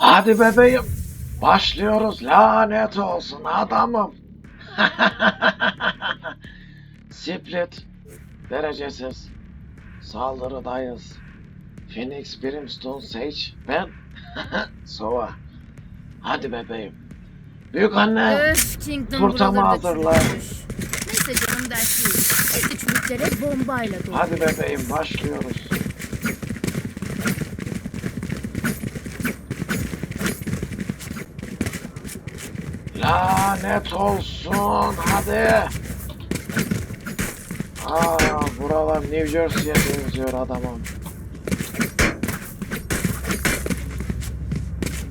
Hadi bebeğim. Başlıyoruz. Lanet olsun adamım. Split. Derecesiz. Saldırıdayız. Phoenix, Brimstone, Sage, ben. Sova. Hadi bebeğim. Büyük anne. Öf Kingdom da hazırla. Neyse canım dert değil. Bombayla dolu. Hadi bebeğim başlıyoruz. Lanet olsun hadi. Aa buralar New Jersey'ye benziyor adamım.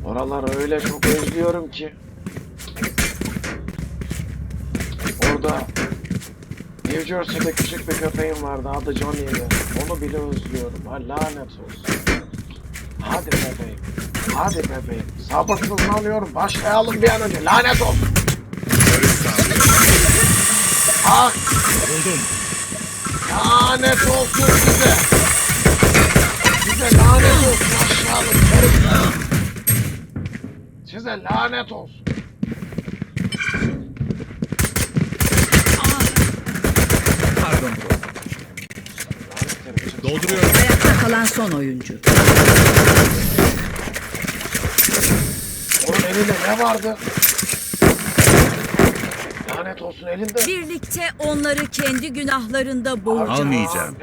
Oraları öyle çok özlüyorum ki. Orada New Jersey'de küçük bir köpeğim vardı adı Johnny'ydi. Onu bile özlüyorum. Ha lanet olsun. Hadi bebeğim. Hadi bebeğim. Sabırsızlanıyorum. Başlayalım bir an önce. Lanet olsun. Ah Buldum. lanet olsun size. Size lanet olsun aşağılık herifler. Size lanet olsun. Pardon. Dolduruyorum. Ayakta kalan son oyuncu. Elinde ne vardı? Lanet olsun elinde. Birlikte onları kendi günahlarında boğacağız. Almayacağım.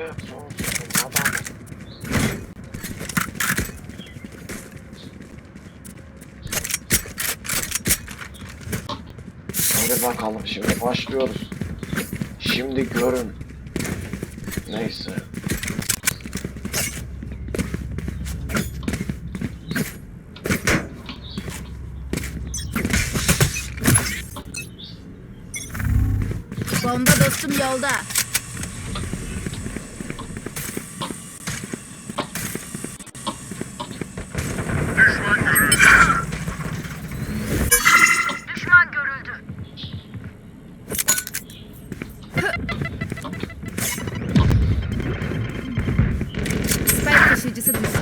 Hadi bakalım şimdi başlıyoruz. Şimdi görün. Neyse. Bomba dostum yolda. Spike taşıyıcısı düştü.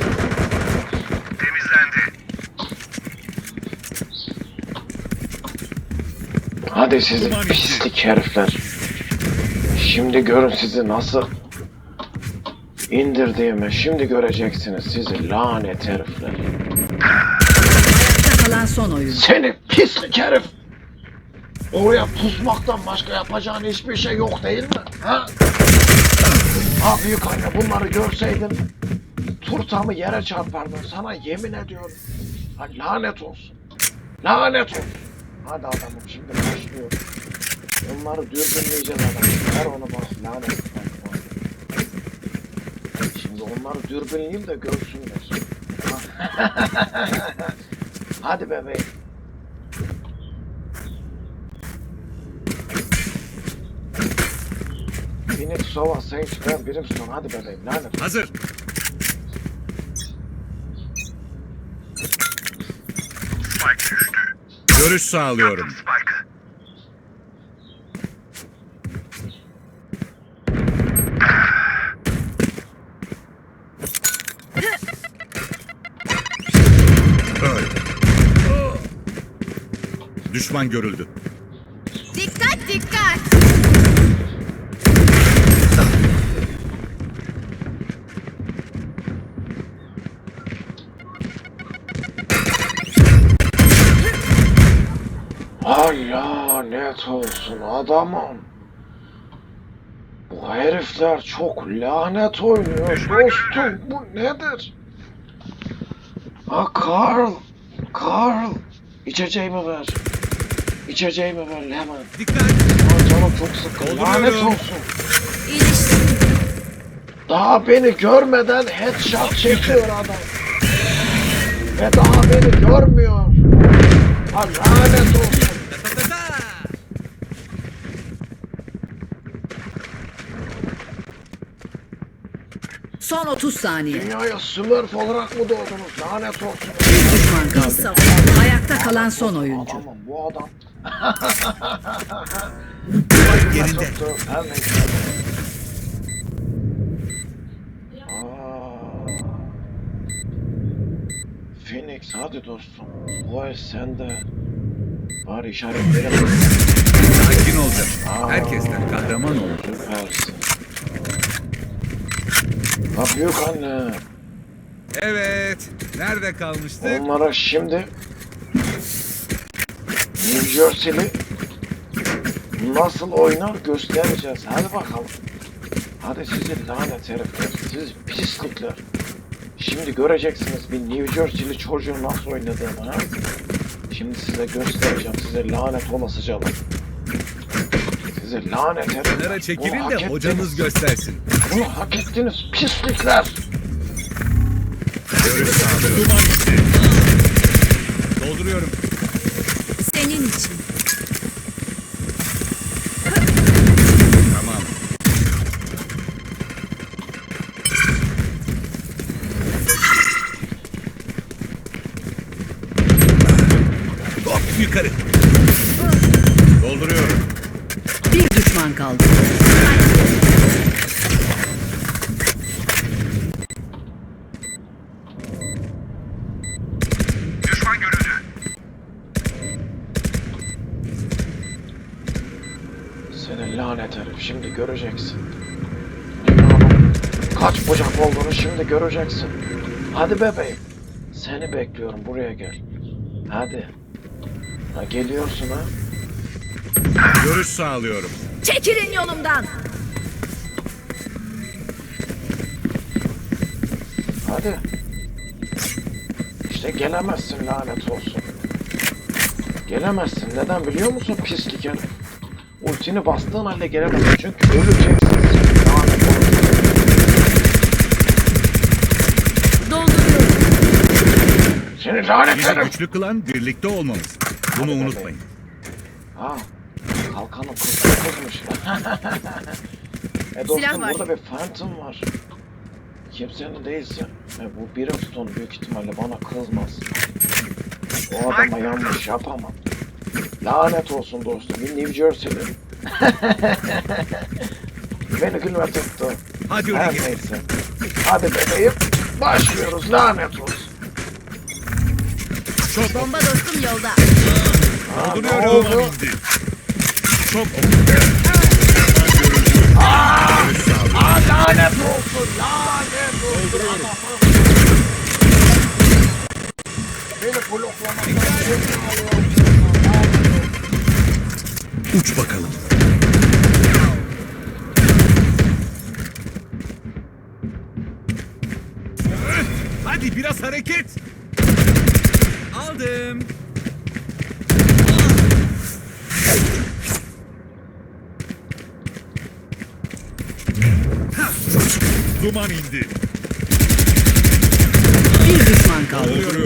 Hadi sizi pislik herifler. Şimdi görün sizi nasıl indirdiğimi. Şimdi göreceksiniz sizi lanet herifler. Ayakta kalan son oyuncu. Seni pislik herif. Oraya pusmaktan başka yapacağın hiçbir şey yok değil mi? Ha? Ha büyük anne bunları görseydin turtamı yere çarpardın. Sana yemin ediyorum. Ha, lanet olsun. Lanet olsun. Hadi adamım şimdi başlıyor. Onları dürbünleyeceğiz adam. Ver onu bana lanet. Şimdi onları dürbünleyeyim de görsünler. Ha. Hadi bebeğim. Phoenix, Sova, Sage, ben Brimstone. Hadi bebeğim. Lanet. Hazır. Görüş sağlıyorum. Düşman görüldü. Dikkat dikkat. Ay lanet olsun adamım. Bu herifler çok lanet oynuyor dostum. Bu nedir? Ha Carl. Carl. İçeceğimi ver. İçeceğimi ver hemen. Dikkat. Aa, canım çok sıkkın. Dolduruyorum. Lanet olsun. Daha beni görmeden headshot çekiyor adam. Ve daha beni görmüyor. Ha lanet olsun. Son 30 saniye. Dünyaya smurf olarak mı doğdunuz? Lanet olsun. Bir düşman kaldı. Ayakta kalan son oyuncu. Adamım bu adam. Yerinde. Phoenix hadi dostum. Bu el sende. Var işaretlerim. Sakin olacak. Aa. Herkesten kahraman olur. Süpersin. Ha büyük anne. Evet. Nerede kalmıştık? Onlara şimdi Jersey'li nasıl oynar göstereceğiz. Hadi bakalım. Hadi sizi lanet herifler. Siz pislikler. Şimdi göreceksiniz bir New Jersey'li çocuğun nasıl oynadığını. Ha? Şimdi size göstereceğim. Size lanet olasıcalar. Size lanet herifler. Kenara çekilin de hocamız göstersin. Bunu hak ettiniz pislikler. Görüş sağlıyorum. Dolduruyorum. İçin. Tamam. Hop yukarı. Dolduruyorum. Bir düşman kaldı. Seni lanet herif şimdi göreceksin. Kaç bucak olduğunu şimdi göreceksin. Hadi bebeğim. Seni bekliyorum buraya gel. Hadi. Ha geliyorsun ha. Görüş sağlıyorum. Çekilin yolumdan. Hadi. İşte gelemezsin lanet olsun. Gelemezsin. Neden biliyor musun pislik herif? Ultini bastığın halde gelemezsin. Çünkü öleceksin. Seni lanet Bizi güçlü kılan birlikte olmamız. Bunu unutmayın. Ha, kalkanın kızı kızmış. e dostum Silah var. burada bir Phantom var. Kimsenin değilse. E, bu Brimstone büyük ihtimalle bana kızmaz. O adama yanlış yapamam. Lanet olsun dostum. Bir New Jersey'li. Beni gülme tuttu. Hadi Her neyse. Hadi bebeğim. Başlıyoruz lanet olsun. Çok Bomba dostum yolda. Ha, ne oldu? Çok sağlıyorum. Aa, lanet olsun. Lanet olsun. Beni bloklamak. Uç bakalım. Hadi biraz hareket. Aldım. Duman indi. Bir düşman kaldı.